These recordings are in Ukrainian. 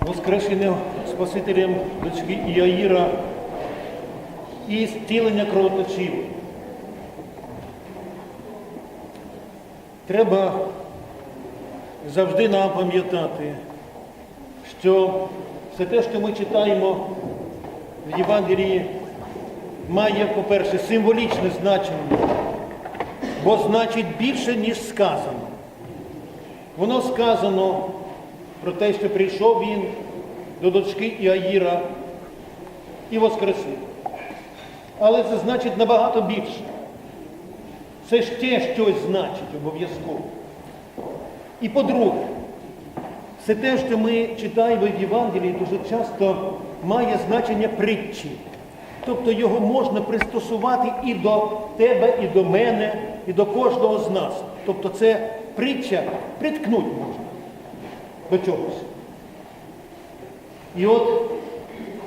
воскрешення Спасителем дочки Іаїра і зцілення кровоточів. Треба завжди нам пам'ятати, що все те, що ми читаємо в Євангелії, має, по-перше, символічне значення, бо значить більше, ніж сказано. Воно сказано про те, що прийшов він до дочки Іаїра і воскресив. Але це значить набагато більше. Це ще щось значить обов'язково. І по-друге, все те, що ми читаємо в Євангелії, дуже часто має значення притчі. Тобто його можна пристосувати і до тебе, і до мене, і до кожного з нас. Тобто це притча приткнуть до чогось. І от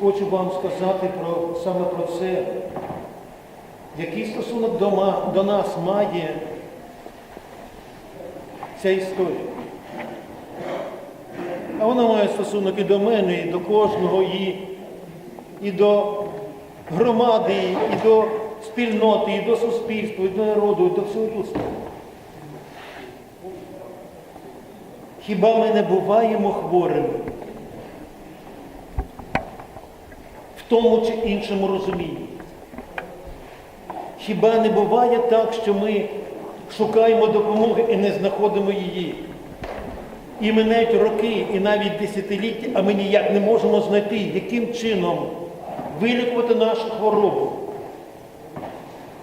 хочу вам сказати про, саме про це, який стосунок до, до нас має ця історія. А вона має стосунок і до мене, і до кожного, і, і до громади, і до спільноти, і до суспільства, і до народу, і до всього людства. Хіба ми не буваємо хворими в тому чи іншому розумінні? Хіба не буває так, що ми шукаємо допомоги і не знаходимо її? І минають роки, і навіть десятиліття, а ми ніяк не можемо знайти, яким чином вилікувати нашу хворобу.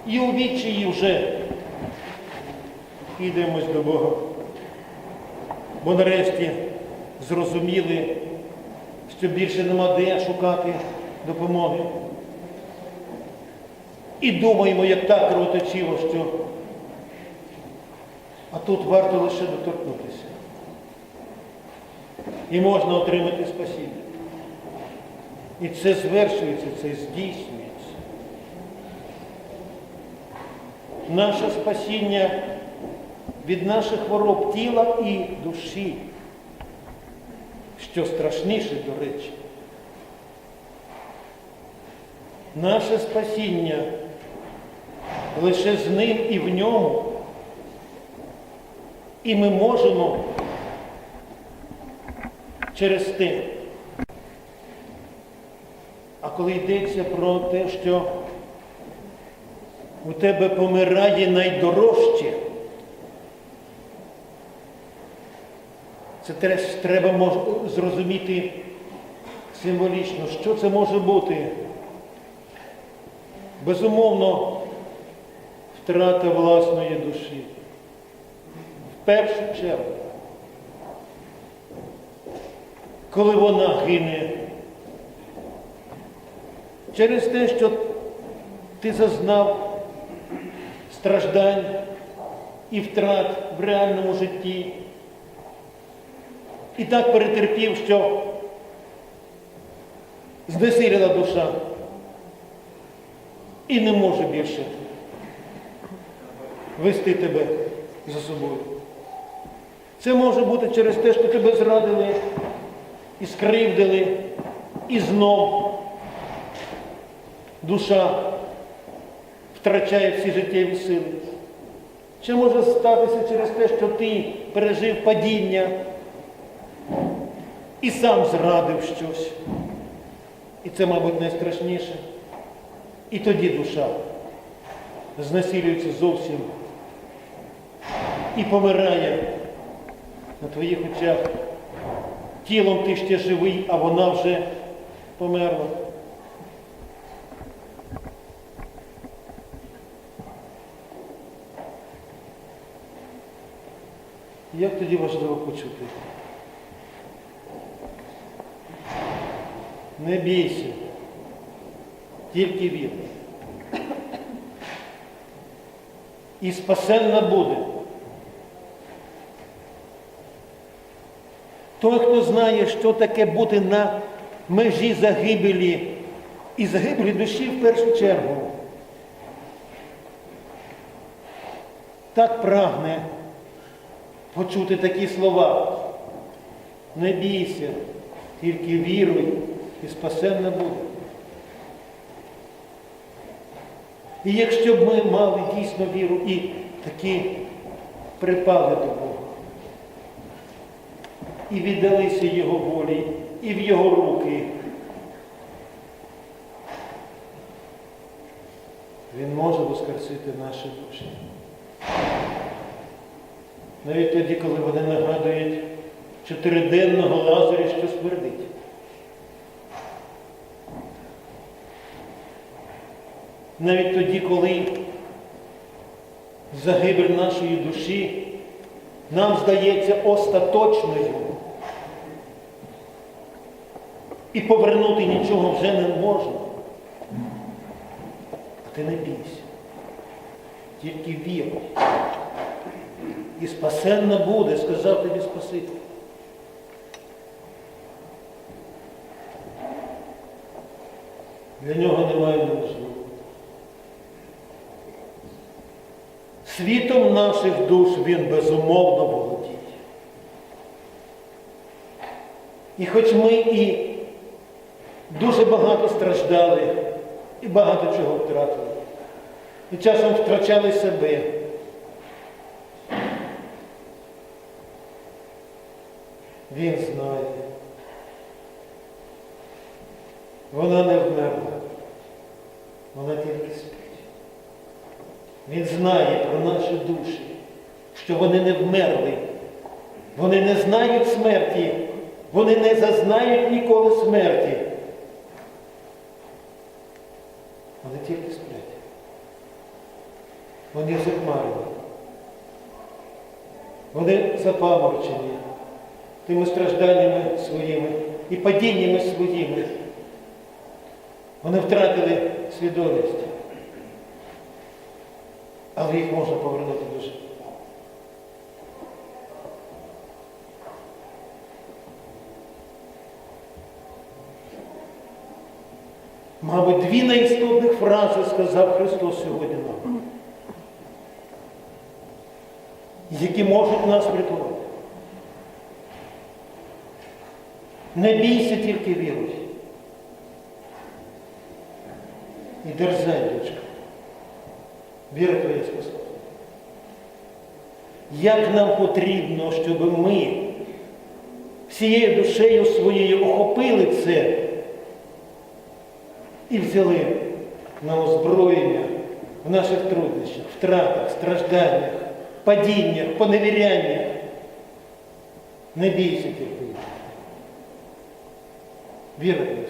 І у відчаї вже йдемось до Бога. Бо нарешті зрозуміли, що більше нема де шукати допомоги. І думаємо, як так кровоточиво, що а тут варто лише доторкнутися. І можна отримати спасіння. І це звершується, це здійснюється. Наше спасіння від наших хвороб тіла і душі, що страшніше, до речі. Наше спасіння лише з ним і в ньому. І ми можемо через те. А коли йдеться про те, що у тебе помирає найдорожче, це теж треба зрозуміти символічно, що це може бути. Безумовно, втрата власної душі. В першу чергу. Коли вона гине через те, що ти зазнав страждань і втрат в реальному житті, і так перетерпів, що знесиліла душа і не може більше вести тебе за собою. Це може бути через те, що тебе зрадили і скривдили, і знов душа втрачає всі життєві сили. Чи може статися через те, що ти пережив падіння і сам зрадив щось. І це, мабуть, найстрашніше. І тоді душа знесилюється зовсім і помирає на твоїх очах. Тілом ти ще живий, а вона вже померла. Як тоді важливо почути? Не бійся, тільки вір. І спасенна буде. Той, хто знає, що таке бути на межі загибелі і загибелі душі в першу чергу, так прагне почути такі слова. Не бійся, Тільки віруй і спасенна буде. І якщо б ми мали дійсно віру і таки припали до Бога, і віддалися Його волі, і в Його руки, Він може воскресити наші душі. Навіть тоді, коли вони нагадують чотириденного Лазаря, що смердить. Навіть тоді, коли загибель нашої душі нам здається остаточною. І повернути нічого вже не можна. А ти не бійся. Тільки віруй. І спасенна буде, сказав тобі Спаситель. Для нього немає неможливого. Світом наших душ він безумовно володіє. І хоч ми і дуже багато страждали, і багато чого втратили, і часом втрачали себе. Він знає. Вона не вмерла. Вона тільки спить. Він знає про наші душі, що вони не вмерли. Вони не знають смерті. Вони не зазнають ніколи смерті. Вони тільки сплять. Вони захмарені. Вони запаморчені тими стражданнями своїми і падіннями своїми. Вони втратили свідомість. Але їх можна повернути до життя. Мабуть, дві найістотних фрази сказав Христос сьогодні нам, які можуть нас врятувати. Не бійся, тільки віруй. І дерзай, дочка. Віра твоя спасла. Як нам потрібно, щоб ми всією душею своєю охопили це і взяли на озброєння в наших труднощах, втратах, стражданнях, падіннях, поневіряннях. Не бійся тільки. Спасла.